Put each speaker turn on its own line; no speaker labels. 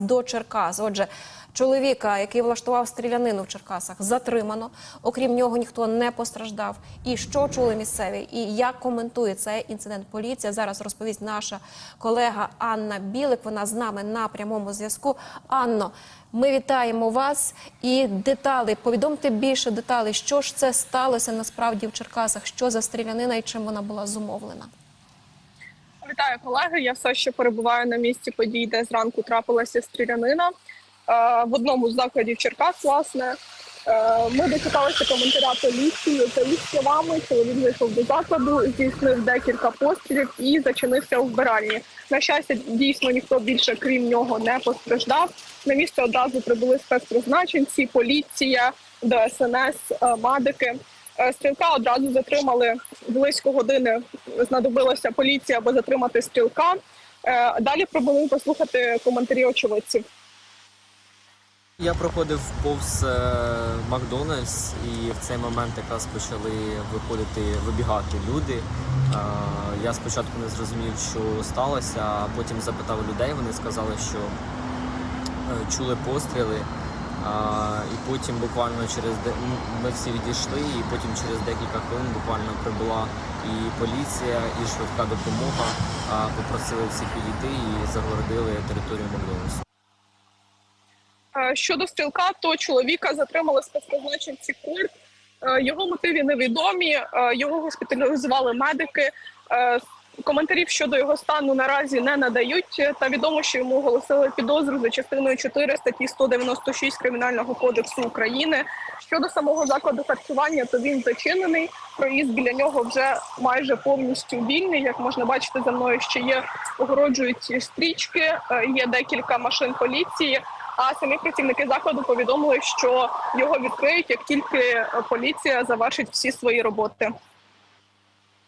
до Черкас. Отже, чоловіка, який влаштував стрілянину в Черкасах, затримано. Окрім нього ніхто не постраждав. І що чули місцеві, і як коментує цей інцидент поліція? Зараз розповість наша колега Анна Білик. Вона з нами на прямому зв'язку. Анно, ми вітаємо вас і деталі. Повідомте більше деталей, що ж це сталося насправді в Черкасах, що за стрілянина і чим вона була зумовлена.
Вітаю колеги. Я все ще перебуваю на місці подій, де зранку трапилася стрілянина е, в одному з закладів Черкас. Власне, Е, ми дочекалися коментаря поліції. За їх словами, чоловік зайшов до закладу, здійснив декілька пострілів і зачинився у вбиральні. На щастя, дійсно ніхто більше крім нього не постраждав. На місце одразу прибули спецпризначенці, поліція, ДСНС, е, медики. Стрілка одразу затримали близько години. Знадобилася поліція, аби затримати стрілка. Е, Далі пробуємо послухати коментарі очевидців.
Я проходив повз е, Макдональдс, і в цей момент якраз почали виходити, вибігати люди. Е, я спочатку не зрозумів, що сталося, а потім запитав людей. Вони сказали, що чули постріли. І потім буквально через де- ми всі відійшли, і потім через декілька хвилин буквально прибула і поліція, і швидка допомога. Попросили всіх відійти і загородили територію Макдональдсу.
Е, Щодо стрілка, то чоловіка затримали спецпризначенці КУР. Е, Його мотиви невідомі. е, Його госпіталізували медики. Коментарів щодо його стану наразі не надають. Та відомо, що йому оголосили підозру за частиною 4 статті 196 кримінального кодексу України. Щодо самого закладу харчування, то він зачинений. Проїзд біля нього вже майже повністю вільний. Як можна бачити, за мною ще є огороджуючі стрічки. е, Є декілька машин поліції. А самі працівники закладу повідомили, що його відкриють, як тільки поліція завершить всі свої роботи.